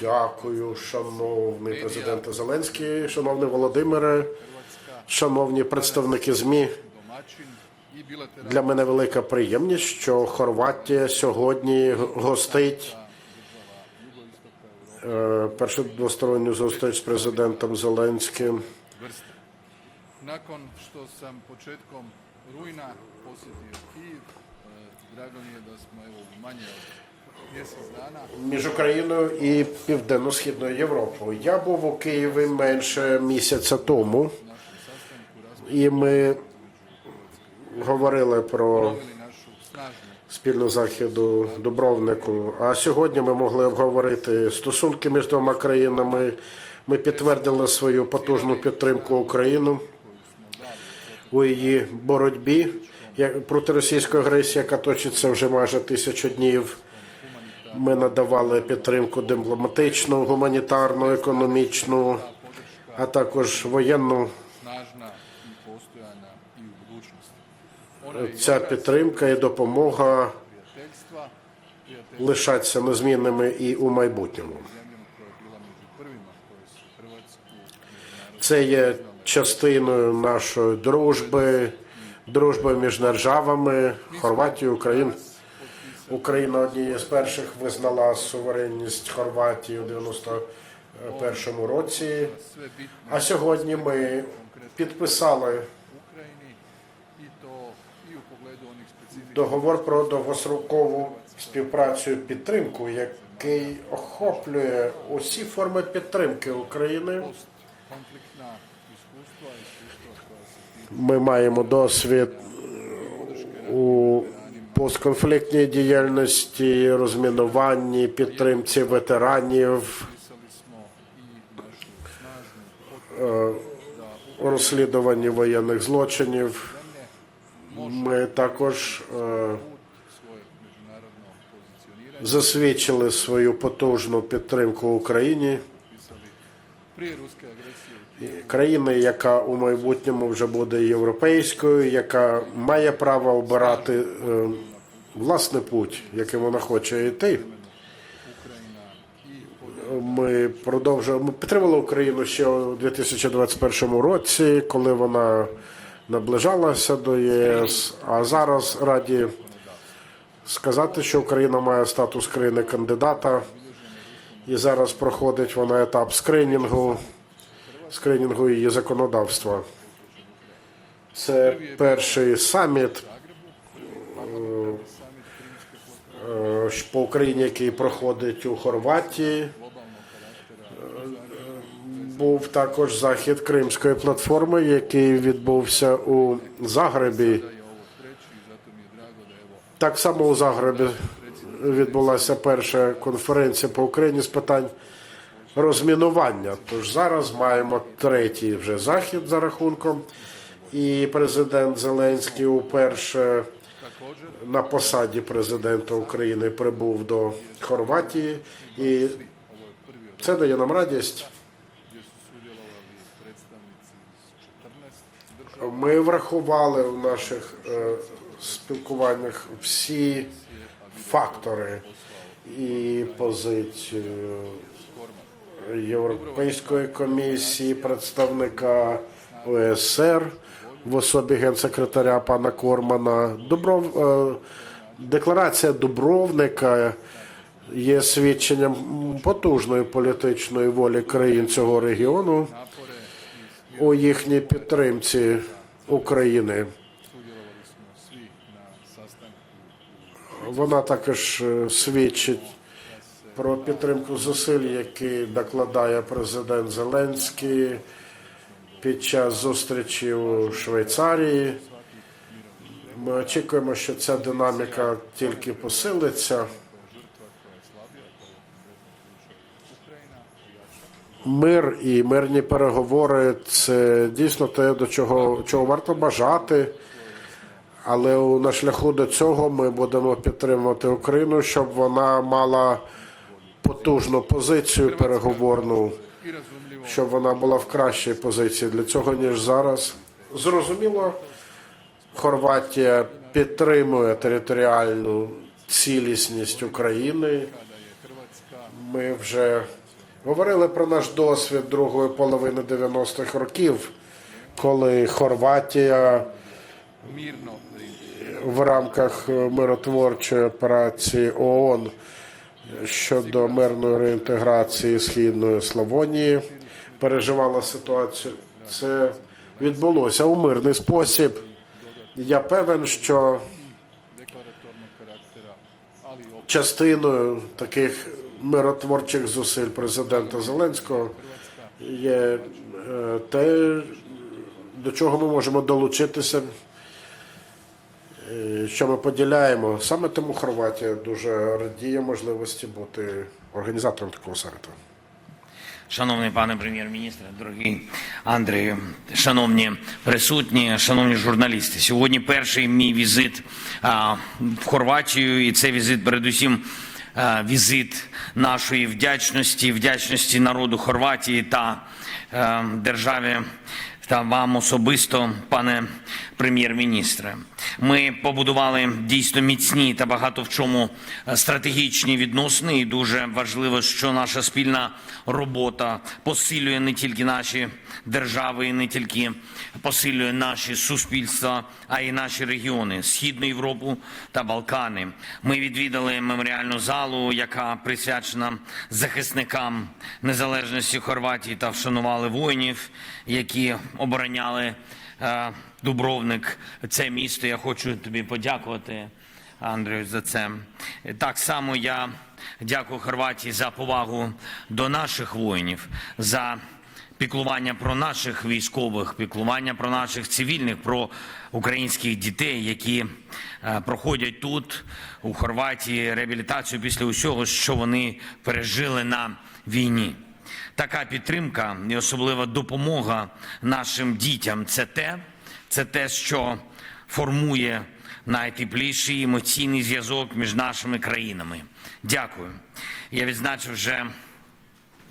Дякую, шановний президенте Зеленський, шановний Володимире, шановні представники ЗМІ. Для мене велика приємність, що Хорватія сьогодні гостить е, першу двосторонню зустріч з президентом Зеленським. posjetio Kijev, e, drago mi je da smo evo manje od між Україною і Південно-Східною Європою. Я був у Києві менше місяця тому, і ми говорили про спільну західу Дубровнику. А сьогодні ми могли обговорити стосунки між двома країнами. Ми підтвердили свою потужну підтримку Україну у її боротьбі проти російської агресії, яка точиться вже майже тисячу днів. Ми надавали підтримку дипломатичну, гуманітарну, економічну, а також воєнну. Ця підтримка і допомога лишаться незмінними і у майбутньому. Це є частиною нашої дружби, дружби між державами Хорватії, Україн. Україна однією з перших визнала суверенність Хорватії у 91-му році. А сьогодні ми підписали договор про довгострокову співпрацю і підтримку, який охоплює усі форми підтримки України. Ми маємо досвід у постконфліктній діяльності, розмінуванні, підтримці ветеранів, у розслідуванні воєнних злочинів. Ми також е, засвідчили свою потужну підтримку Україні, країни, яка у майбутньому вже буде європейською, яка має право обирати е, власний путь, яким вона хоче йти. Ми продовжуємо. Ми підтримали Україну ще у 2021 році, коли вона наближалася до ЄС. А зараз раді сказати, що Україна має статус країни кандидата, і зараз проходить вона етап скринінгу, скринінгу її законодавства. Це перший саміт е, е, по Україні, який проходить у Хорватії. Був також захід Кримської платформи, який відбувся у Загребі. Так само у Загребі відбулася перша конференція по Україні з питань розмінування. Тож зараз маємо третій вже захід за рахунком. І президент Зеленський уперше на посаді президента України прибув до Хорватії, і це дає нам радість. gdje su sudjelovali predstavnici iz 14 država Ми врахували в наших е, спілкуваннях всі фактори і позицію Європейської комісії, представника ОСР в особі генсекретаря пана Кормана. Добров, е, декларація Дубровника є свідченням потужної політичної волі країн цього регіону у їхній підтримці України. Вона також е, свідчить про підтримку зусиль, які докладає президент Зеленський під час зустрічі у Швейцарії. Ми очікуємо, що ця динаміка тільки посилиться. Мир і мирні переговори це дійсно те, до чого, чого варто бажати. Але на шляху до цього ми будемо підтримувати Україну, щоб вона мала потужну позицію переговорну, щоб вона була в кращій позиції для цього, ніж зараз. Зрозуміло, Хорватія підтримує територіальну цілісність України. Ми вже Говорили про наш досвід другої половини 90-х років, коли Хорватія в рамках миротворчої операції ООН щодо мирної реінтеграції східної Славонії переживала ситуацію. Це відбулося у мирний спосіб. Я певен, що частиною таких миротворчих зусиль президента Зеленського є е, те, до чого ми можемо долучитися, що ми поділяємо. Саме тому Хорватія дуже радіє можливості бути організатором такого саміту. Шановний пане прем'єр-міністре, дорогий Андрію, шановні присутні, шановні журналісти. Сьогодні перший мій візит в Хорватію, і це візит, передусім, візит нашої вдячності, вдячності народу Хорватії та державі та вам особисто, пане прем'єр-міністре. Ми побудували дійсно міцні та багато в чому е, стратегічні відносини. І дуже важливо, що наша спільна робота посилює не тільки наші держави, і не тільки посилює наші суспільства, а й наші регіони Східну Європу та Балкани. Ми відвідали меморіальну залу, яка присвячена захисникам незалежності Хорватії та вшанували воїнів, які обороняли Дубровник, це місто. Я хочу тобі подякувати, Андрію, за це. Так само я дякую Хорватії за повагу до наших воїнів, за піклування про наших військових, піклування про наших цивільних, про українських дітей, які е, проходять тут, у Хорватії, реабілітацію після усього, що вони пережили на війні. Така підтримка і особлива допомога нашим дітям це те, це те, що формує найтепліший емоційний зв'язок між нашими країнами. Дякую. Я відзначив вже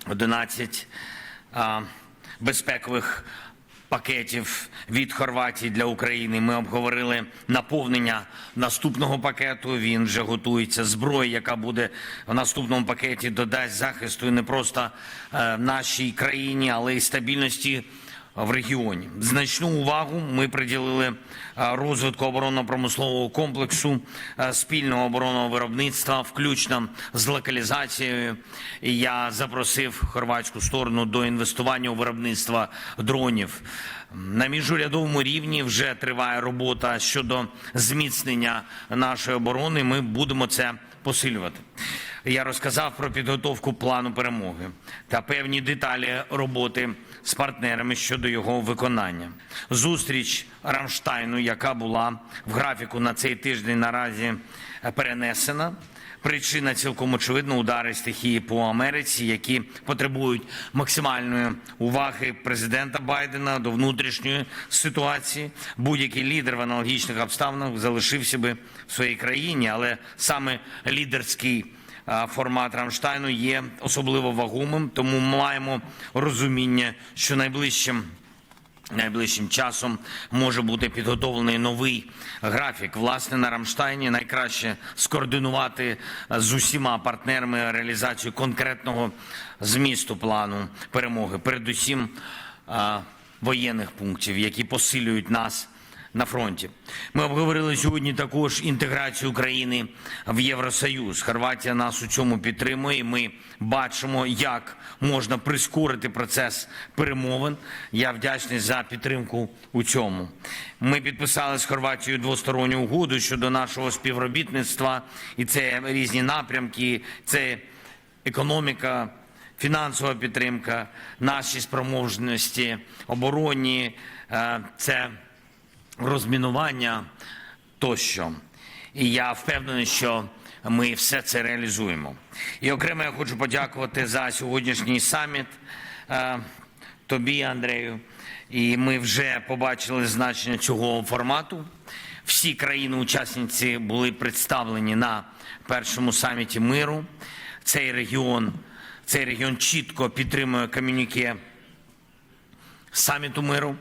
11 а, безпекових пакетів від Хорватії для України. Ми обговорили наповнення наступного пакету. Він вже готується. Зброя, яка буде в наступному пакеті, додасть захисту і не просто е, нашій країні, але й стабільності в регіоні. Значну увагу ми приділили розвитку оборонно-промислового комплексу, спільного оборонного виробництва, включно з локалізацією. Я запросив хорватську сторону до інвестування у виробництво дронів. На міжурядовому рівні вже триває робота щодо зміцнення нашої оборони. Ми будемо це посилювати. Я розказав про підготовку плану перемоги та певні деталі роботи з партнерами щодо його виконання. Зустріч Рамштайну, яка була в графіку на цей тиждень, наразі е, перенесена. Причина цілком очевидно удари стихії по Америці, які потребують максимальної уваги президента Байдена до внутрішньої ситуації. Будь-який лідер в аналогічних обставинах залишився би в своїй країні, але саме лідерський формат Рамштайну є особливо вагомим, тому маємо розуміння, що найближчим Найближчим часом може бути підготовлений новий графік. Власне, на Рамштайні найкраще скоординувати з усіма партнерами реалізацію конкретного змісту плану перемоги, передусім воєнних пунктів, які посилюють нас на фронті. Ми обговорили сьогодні також інтеграцію України в Євросоюз. Хорватія нас у цьому підтримує. Ми бачимо, як можна прискорити процес перемовин. Я вдячний за підтримку у цьому. Ми підписали з Хорватією двосторонню угоду щодо нашого співробітництва, і це різні напрямки, це економіка. Фінансова підтримка, наші спроможності, оборонні, е, це розмінування тощо. І я впевнений, що ми все це реалізуємо. І окремо я хочу подякувати за сьогоднішній саміт е, тобі, Андрею. І ми вже побачили значення цього формату. Всі країни-учасниці були представлені на першому саміті миру. Цей регіон, цей регіон чітко підтримує комюніке саміту миру.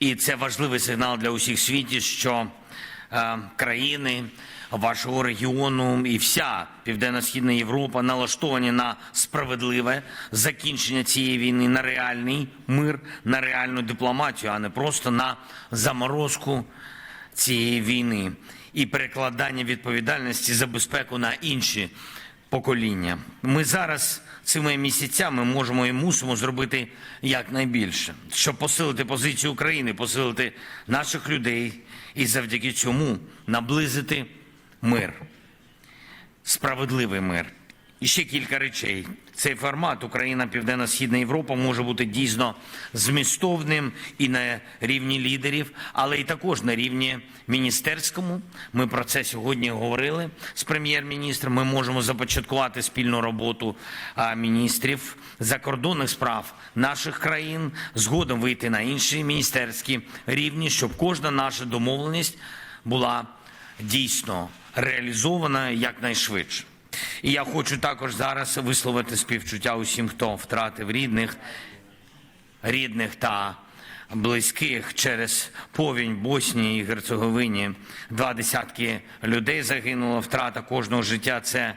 І це важливий сигнал для усіх світів, що е, країни вашого регіону і вся південно-східна Європа налаштовані на справедливе закінчення цієї війни, на реальний мир, на реальну дипломатію, а не просто на заморозку цієї війни і перекладання відповідальності за безпеку на інші покоління. Ми зараз цими місяцями можемо і мусимо зробити якнайбільше, щоб посилити позицію України, посилити наших людей і завдяки цьому наблизити мир, справедливий мир. І ще кілька речей. Цей формат Україна, Південно-Східна Європа може бути дійсно змістовним і на рівні лідерів, але і також на рівні міністерському. Ми про це сьогодні говорили з прем'єр-міністром. Ми можемо започаткувати спільну роботу міністрів закордонних справ наших країн, згодом вийти на інші міністерські рівні, щоб кожна наша домовленість була дійсно реалізована якнайшвидше. І я хочу також зараз висловити співчуття усім, хто втратив рідних, рідних та близьких через повінь Боснії і Герцеговині. Два десятки людей загинуло. Втрата кожного життя це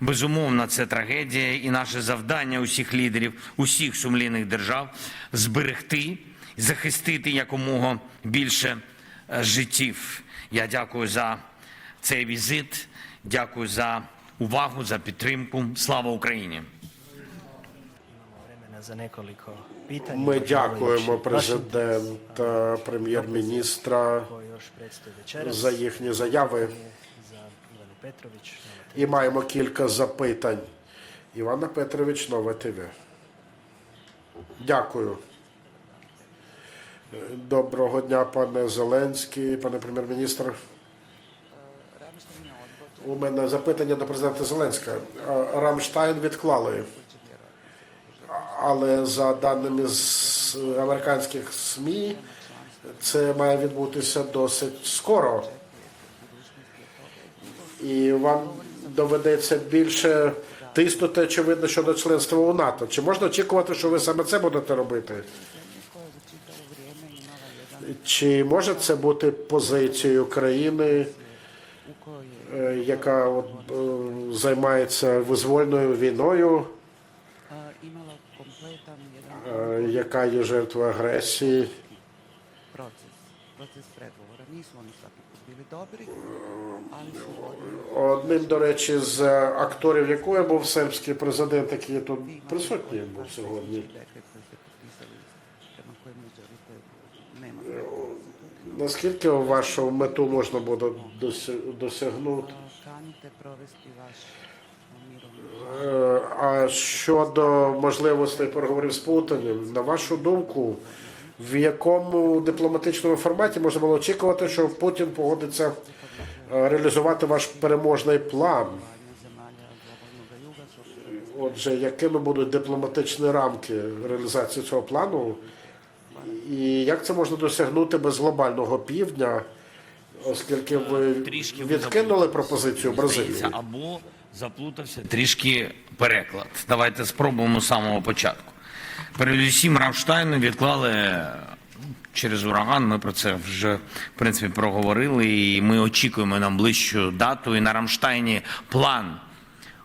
безумовно це трагедія, і наше завдання усіх лідерів, усіх сумлінних держав зберегти, захистити якомога більше е, життів. Я дякую за цей візит. Дякую за увагу, за підтримку. Слава Україні! Ми дякуємо президента, прем'єр-міністра за їхні заяви. І маємо кілька запитань. Івана Петрович, Нове ТВ. Дякую. Доброго дня, пане Зеленський, пане прем'єр-міністр. У мене запитання до президента Зеленського. Рамштайн відклали. Але за даними з американських СМІ, це має відбутися досить скоро. І вам доведеться більше тиснути, очевидно, щодо членства у НАТО. Чи можна очікувати, що ви саме це будете робити? Чи може це бути позицією країни, е, яка от, е, займається визвольною війною, е, яка є жертвою агресії? Одним, до речі, з акторів якої був сербський президент, який тут присутній був сьогодні. Наскільки вашу мету можна буде досягнути? Е, А щодо можливостей переговорів з Путіним, на вашу думку, в якому дипломатичному форматі можна було очікувати, що Путін погодиться е, реалізувати ваш переможний план? Отже, якими будуть дипломатичні рамки реалізації цього плану? І як це можна досягнути без глобального півдня, оскільки ви Трішки відкинули пропозицію Бразилії? Або заплутався трішки переклад. Давайте спробуємо з самого початку. Передусім Рамштайну відклали через ураган. Ми про це вже в принципі проговорили. І ми очікуємо на ближчу дату. І на Рамштайні план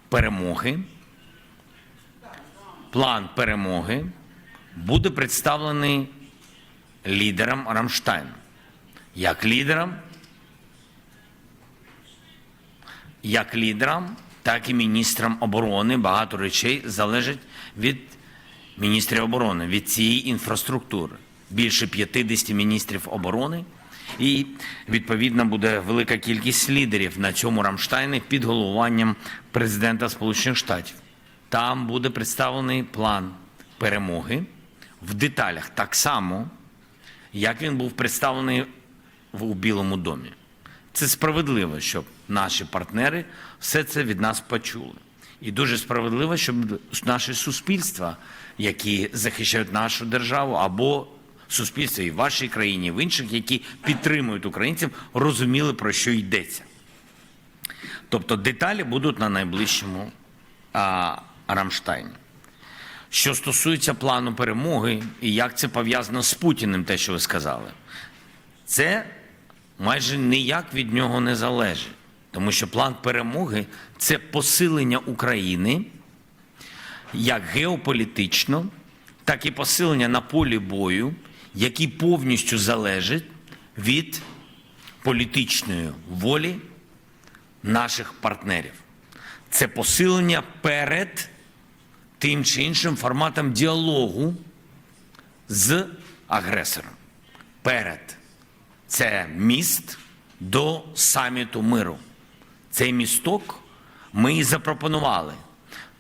перемоги. План перемоги буде представлений лідерам Рамштайну. Як лідерам як лідерам, так і міністрам оборони. Багато речей залежить від міністрів оборони, від цієї інфраструктури. Більше 50 міністрів оборони. І відповідно буде велика кількість лідерів на цьому Рамштайні під головуванням президента Сполучених Штатів. Там буде представлений план перемоги в деталях так само, як він був представлений у Білому домі. Це справедливо, щоб наші партнери все це від нас почули. І дуже справедливо, щоб наші суспільства, які захищають нашу державу, або суспільство і в вашій країні, і в інших, які підтримують українців, розуміли, про що йдеться. Тобто деталі будуть на найближчому а, Рамштайні. Що стосується плану перемоги і як це пов'язано з Путіним, те, що ви сказали, це майже ніяк від нього не залежить. Тому що план перемоги це посилення України як геополітично, так і посилення на полі бою, які повністю залежать від політичної волі наших партнерів. Це посилення перед тим чи іншим форматом діалогу з агресором. Перед це міст до саміту миру. Цей місток ми і запропонували,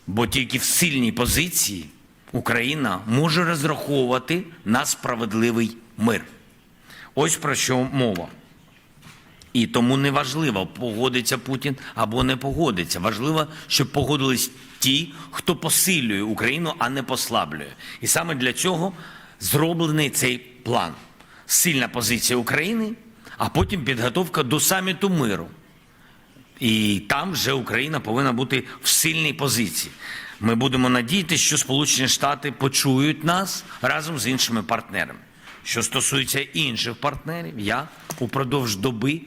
бо тільки в сильній позиції Україна може розраховувати на справедливий мир. Ось про що мова. І тому не важливо, погодиться Путін або не погодиться. Важливо, щоб погодились ті, хто посилює Україну, а не послаблює. І саме для цього зроблений цей план. Сильна позиція України, а потім підготовка до саміту миру. І там вже Україна повинна бути в сильній позиції. Ми будемо надіятися, що Сполучені Штати почують нас разом з іншими партнерами. Що стосується інших партнерів, я упродовж доби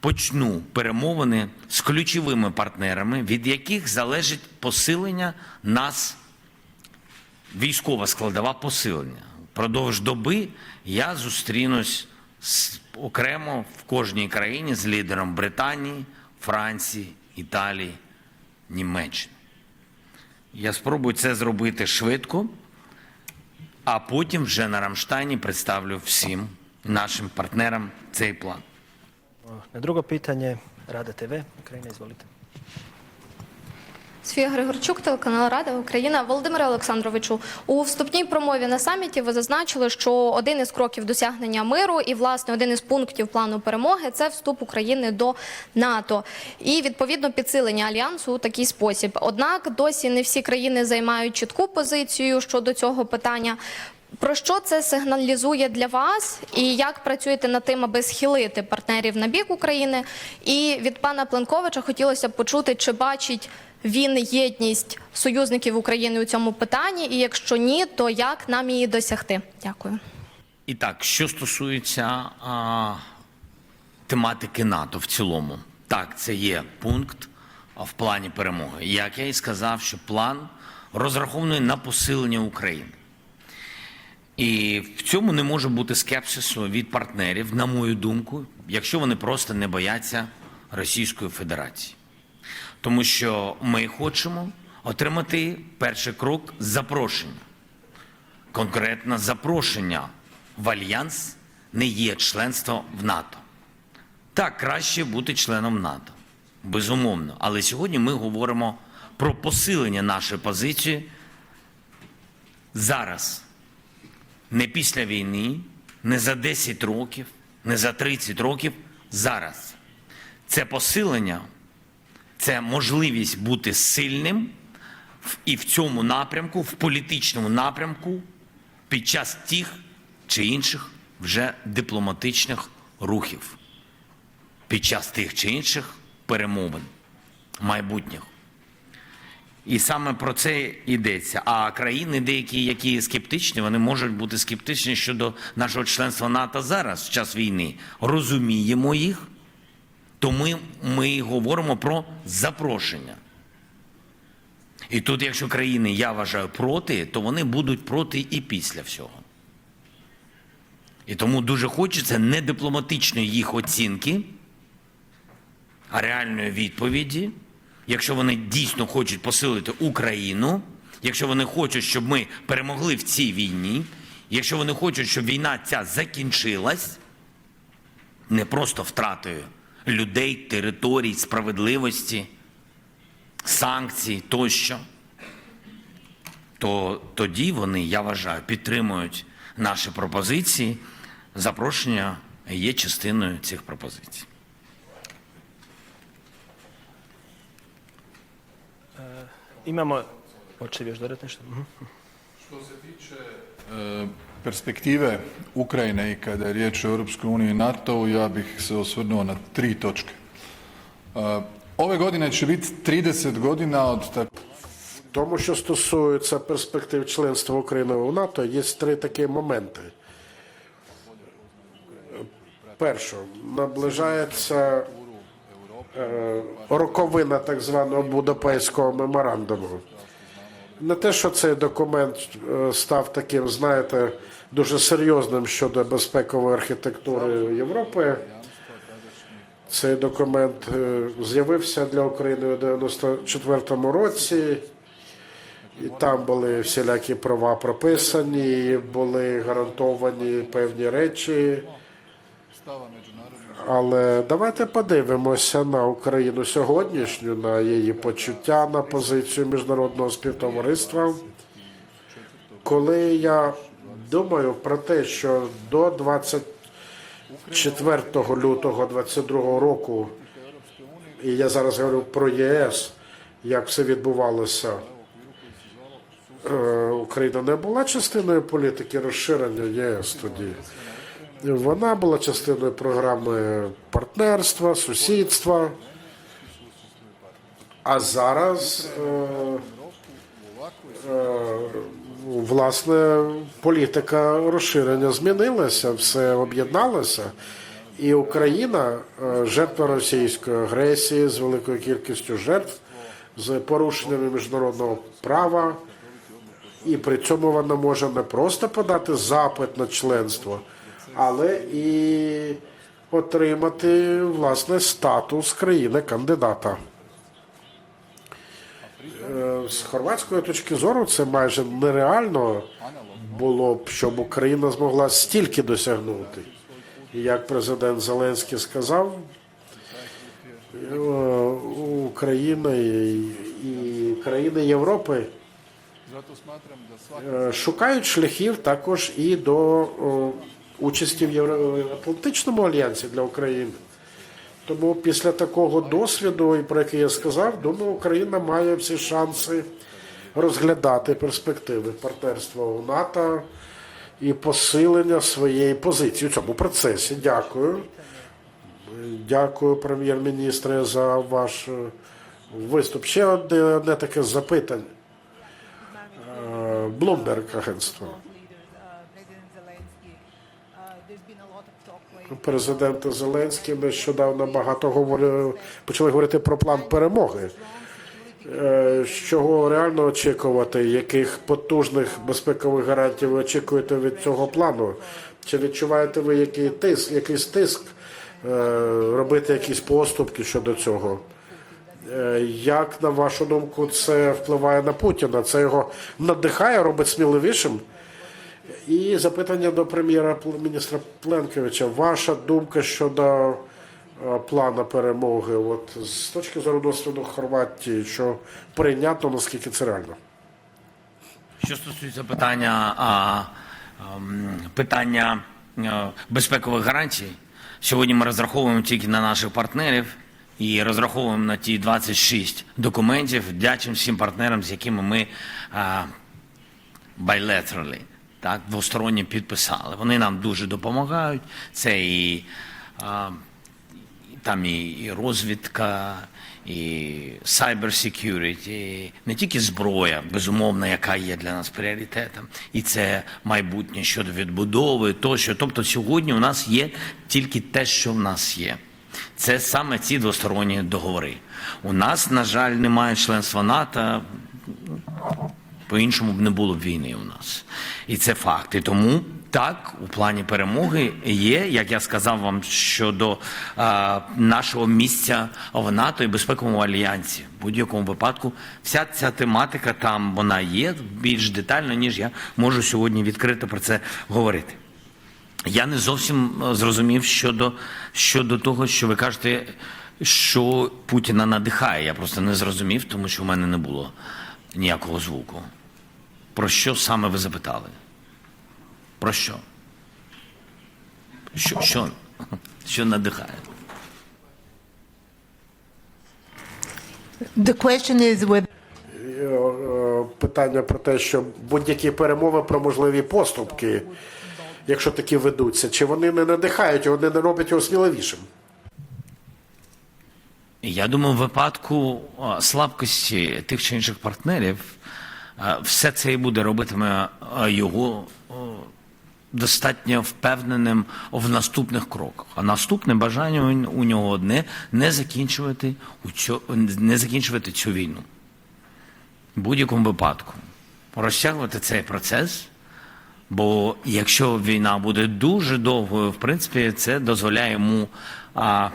почну перемовини з ключовими партнерами, від яких залежить посилення нас, військова складова посилення. Продовж доби я зустрінусь окремо в кожній країні з лідером Британії, Франції, Італії, Німеччини. Я спробую це зробити швидко, а потім вже на Рамштайні представлю всім нашим партнерам цей план. Na drugo pitanje, Rada TV, Ukrajina, izvolite. Софія Григорчук, телеканал Рада Україна. Володимире Олександровичу, у вступній промові на саміті ви зазначили, що один із кроків досягнення миру і власне один із пунктів плану перемоги це вступ України до НАТО і відповідно підсилення альянсу у такий спосіб. Однак досі не всі країни займають чітку позицію щодо цього питання. Про що це сигналізує для вас, і як працюєте над тим, аби схилити партнерів на бік України? І від пана Пленковича хотілося б почути, чи бачить він єдність союзників України у цьому питанні, і якщо ні, то як нам її досягти? Дякую. І так, що стосується а, тематики НАТО в цілому, так, це є пункт в плані перемоги. Як я і сказав, що план розрахований на посилення України. І в цьому не може бути скепсису від партнерів, на мою думку, якщо вони просто не бояться Російської Федерації. Тому що ми хочемо отримати перший крок запрошення конкретно запрошення в альянс не є членство в НАТО. Так, краще бути членом НАТО, безумовно. Але сьогодні ми говоримо про посилення нашої позиції зараз, не після війни, не за 10 років, не за 30 років, зараз. Це посилення, це можливість бути сильним і в цьому напрямку, в політичному напрямку, під час тих чи інших вже дипломатичних рухів, під час тих чи інших перемовин майбутніх. І саме про це йдеться. А країни, деякі, які скептичні, вони можуть бути скептичні щодо нашого членства НАТО зараз, в час війни. Розуміємо їх, то ми, ми говоримо про запрошення. І тут, якщо країни, я вважаю, проти, то вони будуть проти і після всього. І тому дуже хочеться не дипломатичної їх оцінки, а реальної відповіді. Якщо вони дійсно хочуть посилити Україну, якщо вони хочуть, щоб ми перемогли в цій війні, якщо вони хочуть, щоб війна ця закінчилась, не просто втратою людей, територій, справедливості, санкцій тощо, то тоді вони, я вважаю, підтримують наші пропозиції. Запрошення є частиною цих пропозицій. Imamo, hoće li još dodati nešto? Mhm. Što se tiče e, perspektive Ukrajine i kada je riječ o Europskoj uniji i NATO-u, ja bih se osvrnuo na tri točke. E, Ove godine će biti 30 godina od tak Тому, що стосується перспектив членства України у НАТО, є три такі моменти. Перше, наближається е, роковина так званого Будапештського меморандуму. Не те, що цей документ е, став таким, знаєте, дуже серйозним щодо безпекової архітектури Європи. Цей документ е, з'явився для України у 94-му році. І там були всілякі права прописані, були гарантовані певні речі. Але давайте подивимося на Україну сьогоднішню, на її почуття, на позицію міжнародного співтовариства. Коли я думаю про те, що до 24 лютого 22 року, і я зараз говорю про ЄС, як все відбувалося, е, Україна не була частиною політики розширення ЄС тоді. Вона була частиною програми партнерства, сусідства. А зараз, е, е, власне, політика розширення змінилася, все об'єдналося. І Україна, е, жертва російської агресії з великою кількістю жертв, з порушеннями міжнародного права, і при цьому вона може не просто подати запит на членство, але і отримати власне статус країни-кандидата. Е, З хорватської точки зору це майже нереально було б, щоб Україна змогла стільки досягнути. Як президент Зеленський сказав, е, Україна і, країни Європи Е, шукають шляхів також і до участі в Євроатлантичному альянсі для України. Тому після такого досвіду, і про який я сказав, думаю, Україна має всі шанси розглядати перспективи партнерства у НАТО і посилення своєї позиції у цьому процесі. Дякую. Дякую, прем'єр-міністре, за ваш е, виступ. Ще одне, одне таке запитання. Блумберг агентство. Been a lot of talk lately. Президент Зеленський нещодавно багато говорив, почали говорити про план перемоги. Е, з Чого реально очікувати? Яких потужних безпекових гарантій ви очікуєте від цього плану? Чи відчуваєте ви який тиск, якийсь тиск е, робити якісь поступки щодо цього? Е, Як на вашу думку це впливає на Путіна? Це його надихає, робить сміливішим? І запитання до прем'єра-міністра Пленковича. Ваша думка щодо е, плану перемоги, от з точки зору досвіду Хорватії, що прийнятно, наскільки це реально? Що стосується питання, а, ем, питання е, безпекових гарантій, сьогодні ми розраховуємо тільки на наших партнерів і розраховуємо на ті 26 документів. Дячимо всім партнерам, з якими ми а, bilaterally, так, двосторонньо підписали. Вони нам дуже допомагають. Це і а, там і, розвідка, і cyber security, не тільки зброя, безумовно, яка є для нас пріоритетом, і це майбутнє щодо відбудови, тощо. Тобто сьогодні у нас є тільки те, що в нас є. Це саме ці двосторонні договори. У нас, на жаль, немає членства НАТО. По-іншому б не було б війни у нас. І це факт. І тому так, у плані перемоги є, як я сказав вам, щодо а, нашого місця в НАТО і безпековому альянсі. В будь-якому випадку вся ця тематика там вона є більш детально, ніж я можу сьогодні відкрито про це говорити. Я не зовсім е, зрозумів щодо, щодо того, що ви кажете, що Путіна надихає. Я просто не зрозумів, тому що в мене не було ніякого звуку. Про що саме ви запитали? Про що? Що, що, що надихає? The question is whether Е, е, Питання про те, що будь-які перемови про можливі поступки, якщо такі ведуться, чи вони не надихають, вони не роблять його сміливішим? Я думаю, в випадку слабкості тих чи інших партнерів все це і буде робитиме його достатньо впевненим в наступних кроках. А наступне бажання у- нього одне не закінчувати, у цю, не закінчувати цю війну. В будь-якому випадку розтягувати цей процес. Бо якщо війна буде дуже довгою, в принципі, це дозволяє йому а,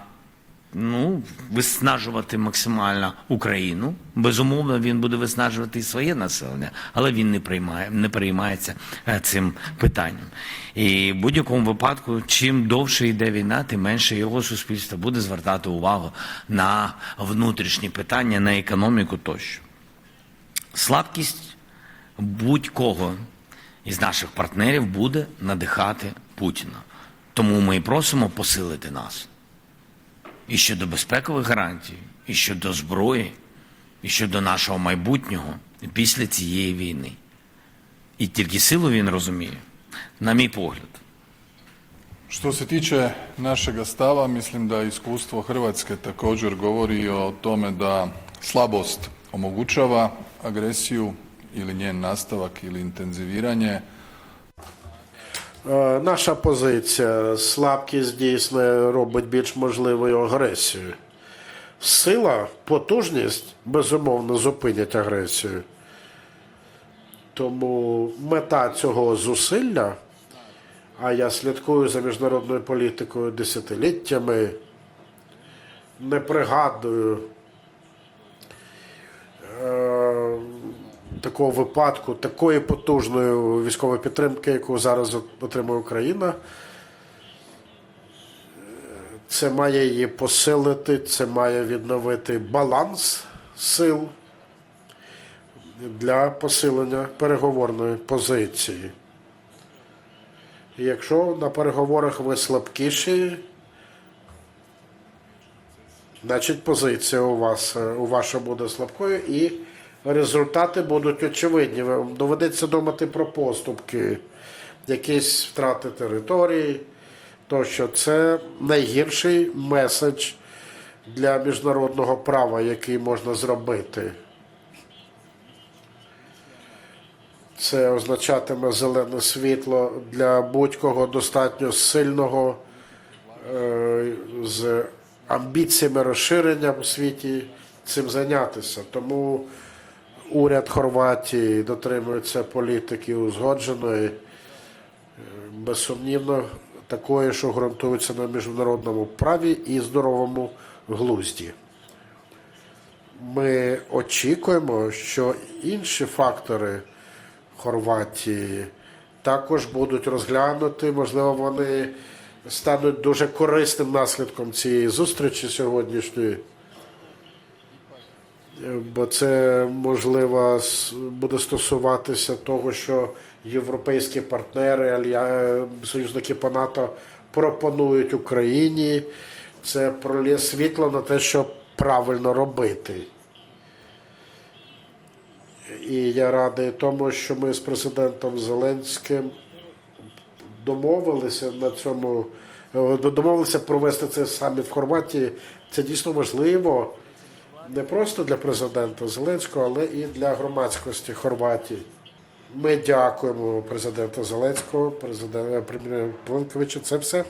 ну, виснажувати максимально Україну. Безумовно, він буде виснажувати і своє населення, але він не приймає, не переймається е, цим питанням. І в будь-якому випадку, чим довше йде війна, тим менше його суспільство буде звертати увагу на внутрішні питання, на економіку тощо. Слабкість будь-кого із наших партнерів буде надихати Путіна. Тому ми і просимо посилити нас і щодо безпекових гарантій, і щодо зброї, і щодо нашого майбутнього після цієї війни. І тільки силу він розуміє, на мій погляд. Što se tiče našega stava, mislim da iskustvo Hrvatske također govori o tome da slabost omogućava agresiju ili njen nastavak ili intenziviranje. Е, Наша позиція слабкість дійсно робить більш можливою агресію. Сила, потужність безумовно зупинять агресію. Тому мета цього зусилля, а я слідкую за міжнародною політикою десятиліттями, не пригадую такого випадку, такої потужної військової підтримки, яку зараз отримує Україна. Це має її посилити, це має відновити баланс сил для посилення переговорної позиції. Якщо на переговорах ви слабкіші, значить позиція у вас е, у ваша буде слабкою і результати будуть очевидні. Доведеться думати про поступки, якісь втрати території, тощо це найгірший меседж для міжнародного права, який можна зробити. Це означатиме зелене світло для будь-кого достатньо сильного е, з амбіціями розширення в світі цим зайнятися. Тому уряд Хорватії дотримується політики узгодженої, е, безсумнівно такої, що ґрунтується на міжнародному праві і здоровому глузді. Ми очікуємо, що інші фактори Хорватії також будуть розглянуті. Можливо, вони стануть дуже корисним наслідком цієї зустрічі сьогоднішньої. Бо це можливо буде стосуватися того, що європейські партнери, алья- союзники по НАТО пропонують Україні. Це пролє світло на те, що правильно робити. І я радий тому, що ми з президентом Зеленським домовилися на цьому, е, домовилися провести цей саміт в Хорватії. Це дійсно важливо не просто для президента Зеленського, але і для громадськості Хорватії. Ми дякуємо президенту Зеленського, президенту Пленковичу. Це все.